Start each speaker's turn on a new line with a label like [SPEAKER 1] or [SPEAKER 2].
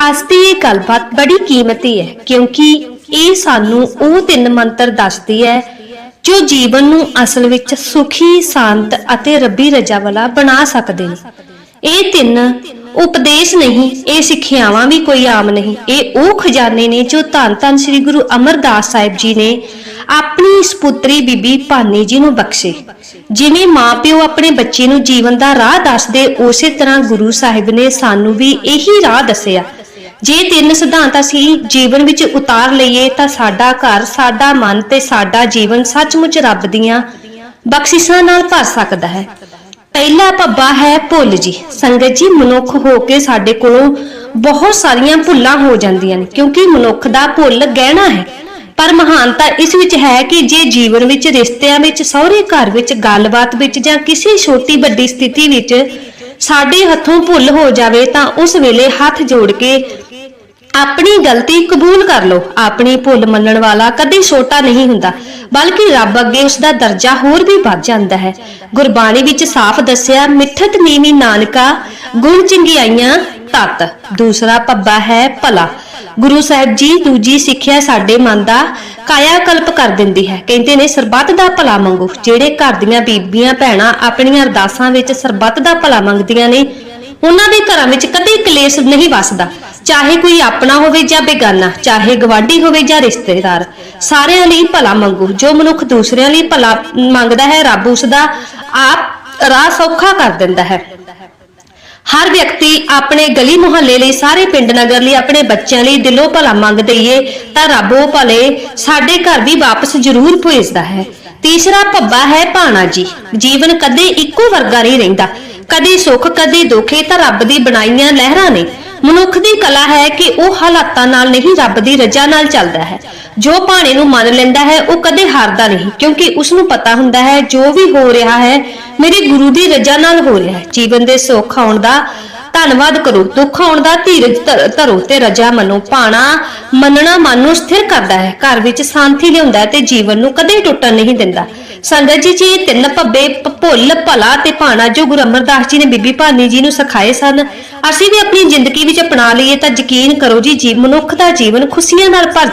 [SPEAKER 1] ਅੱਜ ਦੀ ਇਹ ਗੱਲਬਾਤ ਬੜੀ ਕੀਮਤੀ ਹੈ, ਕਿਉਂਕਿ ਇਹ ਸਾਨੂੰ ਉਹ ਤਿੰਨ ਮੰਤਰ ਦੱਸਦੀ ਹੈ, ਜੋ ਜੀਵਨ ਨੂੰ ਅਸਲ ਵਿੱਚ ਸੁਖੀ, ਸ਼ਾਂਤ ਅਤੇ ਰੱਬੀ ਰਜਾ ਵਾਲਾ ਬਣਾ ਸਕਦੇ ਨੇ। ਇਹ ਤਿੰਨ ਉਪਦੇਸ਼ ਨਹੀਂ, ਇਹ ਸਿੱਖਿਆਵਾਂ ਵੀ ਕੋਈ ਆਮ ਨਹੀਂ। ਇਹ ਉਹ ਖਜ਼ਾਨੇ ਨੇ ਜੋ ਧੰਨ ਧੰਨ ਸ੍ਰੀ ਗੁਰੂ ਅਮਰਦਾਸ ਸਾਹਿਬ ਜੀ ਨੇ ਆਪਣੀ ਸੁਪੁੱਤਰੀ ਬੀਬੀ ਭਾਨੀ ਜੀ ਨੂੰ ਬਖਸ਼ੇ। ਜਿਵੇਂ ਮਾਪਿਓ ਆਪਣੇ ਬੱਚੇ ਨੂੰ ਜੀਵਨ ਦਾ ਰਾਹ ਦੱਸਦੇ, ਉਸੇ ਤਰ੍ਹਾਂ ਗੁਰੂ ਸਾਹਿਬ ਨੇ ਸਾਨੂੰ ਵੀ ਇਹੀ ਰਾਹ ਦੱਸਿਆ। ਜੇ ਤਿੰਨ ਸਿਧਾਂਤ ਅਸੀਂ ਜੀਵਨ ਵਿੱਚ ਉਤਾਰ ਲਈਏ ਤਾਂ ਸਾਡਾ ਘਰ, ਸਾਡਾ ਮਨ ਤੇ ਸਾਡਾ ਜੀਵਨ ਸੱਚਮੁੱਚ ਰੱਬ ਦੀਆਂ ਬਖਸ਼ਿਸ਼ਾਂ ਨਾਲ ਭਰ ਸਕਦਾ ਹੈ। ਪਹਿਲਾ ਪੱਬਾ ਹੈ ਭੁੱਲ ਜੀ। ਸੰਗਤ ਜੀ, ਮਨੁੱਖ ਹੋ ਕੇ ਸਾਡੇ ਕੋਲੋਂ ਬਹੁਤ ਸਾਰੀਆਂ ਭੁੱਲਾਂ ਹੋ ਜਾਂਦੀਆਂ ਨੇ, ਕਿਉਂਕਿ ਮਨੁੱਖ ਦਾ ਭੁੱਲ ਗਹਿਣਾ ਹੈ। ਪਰ ਮਹਾਨਤਾ ਇਸ ਵਿੱਚ ਹੈ ਕਿ ਜੇ ਜੀਵਨ ਵਿੱਚ, ਰਿਸ਼ਤਿਆਂ ਵਿੱਚ, ਸਹੁਰੇ ਘਰ ਵਿੱਚ, ਗੱਲਬਾਤ ਵਿੱਚ ਜਾਂ ਕਿਸੇ ਛੋਟੀ ਵੱਡੀ ਸਥਿਤੀ ਵਿੱਚ ਸਾਡੇ ਹੱਥੋਂ ਭੁੱਲ ਹੋ ਜਾਵੇ ਤਾਂ ਉਸ ਵੇਲੇ ਹੱਥ ਜੋੜ ਕੇ ਆਪਣੀ ਗਲਤੀ ਕਬੂਲ ਕਰ ਲਓ। ਆਪਣੀ ਭੁੱਲ ਮੰਨਣ ਵਾਲਾ ਕਦੇ ਛੋਟਾ ਨਹੀਂ ਹੁੰਦਾ, ਬਲਕਿ ਰੱਬ ਅੱਗੇ ਉਸ ਦਾ ਦਰਜਾ ਹੋਰ ਵੀ ਵੱਧ ਜਾਂਦਾ ਹੈ। ਗੁਰਬਾਣੀ ਵਿੱਚ ਸਾਫ਼ ਦੱਸਿਆ, ਮਿੱਠਤ ਨੀਵੀ ਨਾਨਕਾ, ਗੁਣ ਚੰਗਿਆਈਆਂ ਤਤ। ਦੂਸਰਾ ਪੱਬਾ ਹੈ ਭਲਾ। ਗੁਰੂ ਸਾਹਿਬ ਜੀ ਦੂਜੀ ਸਿੱਖਿਆ ਸਾਡੇ ਮਨ ਦਾ ਕਾਇਆ ਕਲਪ ਕਰ ਦਿੰਦੀ ਹੈ। ਕਹਿੰਦੇ ਨੇ, ਸਰਬੱਤ ਦਾ ਭਲਾ ਮੰਗੋ। ਜਿਹੜੇ ਘਰ ਦੀਆਂ ਬੀਬੀਆਂ, ਭੈਣਾਂ ਆਪਣੀਆਂ ਅਰਦਾਸਾਂ ਵਿੱਚ ਸਰਬੱਤ ਦਾ ਭਲਾ ਮੰਗਦੀਆਂ ਨੇ, ਉਹਨਾਂ ਦੇ ਘਰਾਂ ਵਿੱਚ ਕਦੇ ਕਲੇਸ਼ ਨਹੀਂ ਵੱਸਦਾ। ਚਾਹੇ ਕੋਈ ਆਪਣਾ ਹੋਵੇ ਜਾਂ ਬੇਗਾਨਾ, ਚਾਹੇ ਗਵਾਂਢੀ ਹੋਵੇ ਜਾਂ ਰਿਸ਼ਤੇਦਾਰ, ਸਾਰਿਆਂ ਲਈ ਭਲਾ ਮੰਗੋ। ਜੋ ਮਨੁੱਖ ਦੂਸਰਿਆਂ ਲਈ ਭਲਾ ਮੰਗਦਾ ਹੈ, ਰੱਬ ਉਸ ਦਾ ਆਪ ਰਾਹ ਸੌਖਾ ਕਰ ਦਿੰਦਾ ਹੈ। ਹਰ ਵਿਅਕਤੀ ਆਪਣੇ ਗਲੀ ਮੁਹੱਲੇ ਲਈ, ਸਾਰੇ ਪਿੰਡ ਨਗਰ ਲਈ, ਆਪਣੇ ਬੱਚਿਆਂ ਲਈ ਦਿਲੋਂ ਭਲਾ ਮੰਗ ਦਈਏ, ਤਾਂ ਰੱਬ ਉਹ ਭਲੇ ਸਾਡੇ ਘਰ ਵੀ ਵਾਪਸ ਜ਼ਰੂਰ ਭੇਜਦਾ ਹੈ। ਤੀਸਰਾ ਭੱਬਾ ਹੈ ਭਾਣਾ ਜੀ। ਜੀਵਨ ਕਦੇ ਇੱਕੋ ਵਰਗਾ ਨਹੀਂ ਰਹਿੰਦਾ। ਕਦੇ ਸੁੱਖ, ਕਦੇ ਦੁੱਖ ਇਹ ਤਾਂ ਰੱਬ ਦੀ ਬਣਾਈਆਂ ਲਹਿਰਾਂ ਨੇ। ਮਨੁੱਖ ਦੀ ਕਲਾ ਹੈ ਕਿ ਉਹ ਹਾਲਾਤਾਂ ਨਾਲ ਨਹੀਂ ਰੱਬ ਦੀ ਰਜ਼ਾ ਨਾਲ ਚੱਲਦਾ ਹੈ। ਜੋ ਭਾਣੇ ਨੂੰ ਮੰਨ ਲੈਂਦਾ ਹੈ, ਉਹ ਕਦੇ ਹਾਰਦਾ ਨਹੀਂ, ਕਿਉਂਕਿ ਉਸ ਨੂੰ ਪਤਾ ਹੁੰਦਾ ਹੈ, ਜੋ ਵੀ ਹੋ ਰਿਹਾ ਹੈ, ਮੇਰੇ ਗੁਰੂ ਦੀ ਰਜ਼ਾ ਨਾਲ ਹੋ ਰਿਹਾ ਹੈ। ਜੀਵਨ ਦੇ ਸੁੱਖ ਆਉਣ ਦਾ ਧੰਨਵਾਦ ਕਰੋ, ਦੁੱਖ ਆਉਣ ਦਾ ਧੀਰਜ ਧਰ- ਧਰੋ ਤੇ ਰਜਾ ਮੰਨੋ। ਪਾਣਾ ਮੰਨਣਾ ਮਨ ਨੂੰ ਸਥਿਰ ਕਰਦਾ ਹੈ, ਘਰ ਵਿੱਚ ਸ਼ਾਂਤੀ ਲਿਆਉਂਦਾ ਹੈ ਤੇ ਜੀਵਨ ਨੂੰ ਕਦੇ ਟੁੱਟਣ ਨਹੀਂ ਦਿੰਦਾ। ਸੰਗਤ ਜੀ ਜੀ ਇਹ ਤਿੰਨ ਭੱਬੇ ਭੁੱਲ ਭਲਾ ਤੇ ਭਾਣਾ ਜੋ ਗੁਰੂ ਅਮਰਦਾਸ ਜੀ ਨੇ ਬੀਬੀ ਭਾਨੀ ਜੀ ਨੂੰ ਸਿਖਾਏ ਸਨ। ਅਸੀਂ ਵੀ ਆਪਣੀ ਜ਼ਿੰਦਗੀ ਵਿੱਚ ਅਪਣਾ ਲਈਏ ਤਾਂ ਯਕੀਨ ਕਰੋ ਜੀ ਜੀ ਮਨੁੱਖ ਦਾ ਜੀਵਨ ਖੁਸ਼ੀਆਂ ਨਾਲ ਭਰ